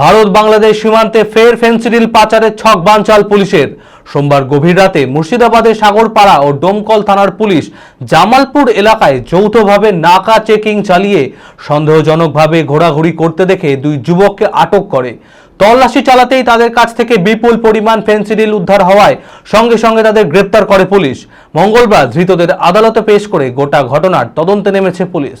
ভারত বাংলাদেশ সীমান্তে ফের ফেন্সিডিল পাচারের ছক বানচাল পুলিশের। সোমবার গভীর রাতে মুর্শিদাবাদের সাগরপাড়া ও ডোমকল থানার পুলিশ জামালপুর এলাকায় যৌথভাবে নাকা চেকিং চালিয়ে সন্দেহজনকভাবে ঘোরাঘুরি করতে দেখে দুই যুবককে আটক করে। তল্লাশি চালাতেই তাদের কাছ থেকে বিপুল পরিমাণ ফেন্সিডিল উদ্ধার হওয়ায় সঙ্গে সঙ্গে তাদের গ্রেপ্তার করে পুলিশ। মঙ্গলবার ধৃতদের আদালতে পেশ করে গোটা ঘটনার তদন্তে নেমেছে পুলিশ।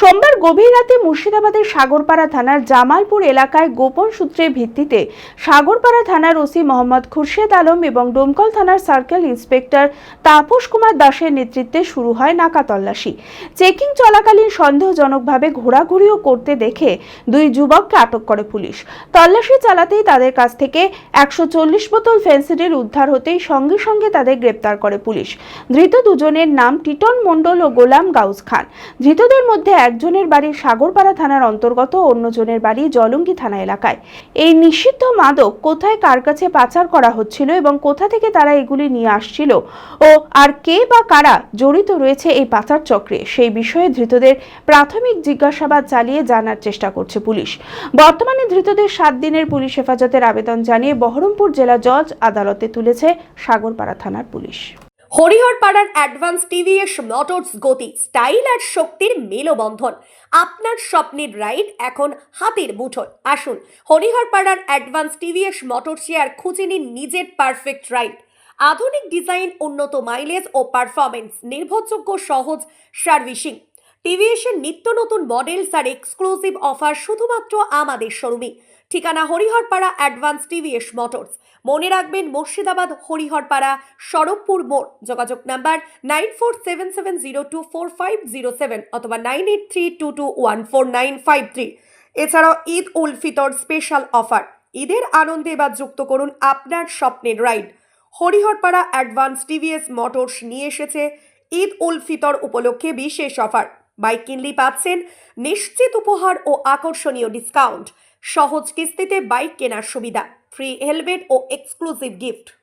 সোমবার গভীর রাতে মুর্শিদাবাদের সাগরপাড়া থানার জামালপুর এলাকায় গোপন সূত্রের ভিত্তিতে সাগরপাড়া থানার ওসি মোহাম্মদ খুরশেদ আলম এবং ডোমকল থানার সার্কেল ইন্সপেক্টর তাপস কুমার দাসের নেতৃত্বে শুরু হয় নাকা তল্লাশি। চেকিং চলাকালীন সন্দেহজনকভাবে ঘোরাঘুরিও করতে দেখে দুই যুবককে আটক করে পুলিশ। তল্লাশি চালাতেই তাদের কাছ থেকে একশো চল্লিশ বোতল ফেন্সিডিল উদ্ধার হতেই সঙ্গে সঙ্গে তাদের গ্রেপ্তার করে পুলিশ। ধৃত দুজনের নাম টিটন মণ্ডল ও গোলাম গাউস খান। ধৃতদের মধ্যে একজনের বাড়ি সাগরপাড়া থানার অন্তর্গত অন্যজনের বাড়ি জলঙ্গি থানা এলাকায়। এই নিষিদ্ধ মাদক কোথায়, কার কাছে পাচার করা হচ্ছিল এবং কোথা থেকে তারা এগুলি নিয়ে আসছিল ও আর কে বা কারা জড়িত রয়েছে এই পাচার চক্রে, সেই বিষয়ে ধৃতদের প্রাথমিক জিজ্ঞাসাবাদ চালিয়ে জানার চেষ্টা করছে পুলিশ। বর্তমানে ধৃতদের সাত দিনের পুলিশ হেফাজতের আবেদন জানিয়ে বহরমপুর জেলা জজ আদালতে তুলেছে সাগরপাড়া থানার পুলিশ। হরিহরপাড়ার অ্যাডভান্স টিভিএস মোটরস গতি স্টাইল আর শক্তির মেলবন্ধন। আপনার স্বপ্নের রাইড এখন হাতের মুঠোয়। আসুন, হরিহরপাড়ার অ্যাডভান্স টিভিএস মোটরসে আর খুঁজে নিন নিজের পারফেক্ট রাইড আধুনিক ডিজাইন উন্নত মাইলেজ ও পারফরমেন্স নির্ভরযোগ্য সহজ সার্ভিসিং টিভিএসের নিত্য নতুন মডেলস আর এক্সক্লুসিভ অফার শুধুমাত্র আমাদের শোরুমে। ঠিকানা হরিহরপাড়া অ্যাডভান্স টিভিএস মোটরস। মনে রাখবেন, মুর্শিদাবাদ, হরিহরপাড়া সড়কপুর মোড়। যোগাযোগ number nine four seven seven zero two four five zero seven অথবা nine eight three two two one four nine five three. এছাড়াও ঈদ উল ফিতর স্পেশাল অফার। ঈদের আনন্দে এবার যুক্ত করুন আপনার স্বপ্নের ride. Hariharpara advance TVS motors নিয়ে এসেছে ঈদ উল ফিতর উপলক্ষে বিশেষ অফার। বাইক কিনলেই পাচ্ছেন নিশ্চিত উপহার ও আকর্ষণীয় ডিসকাউন্ট। সহজ কিস্তিতে বাইক কেনার সুবিধা। ফ্রি হেলমেট ও এক্সক্লুসিভ গিফট।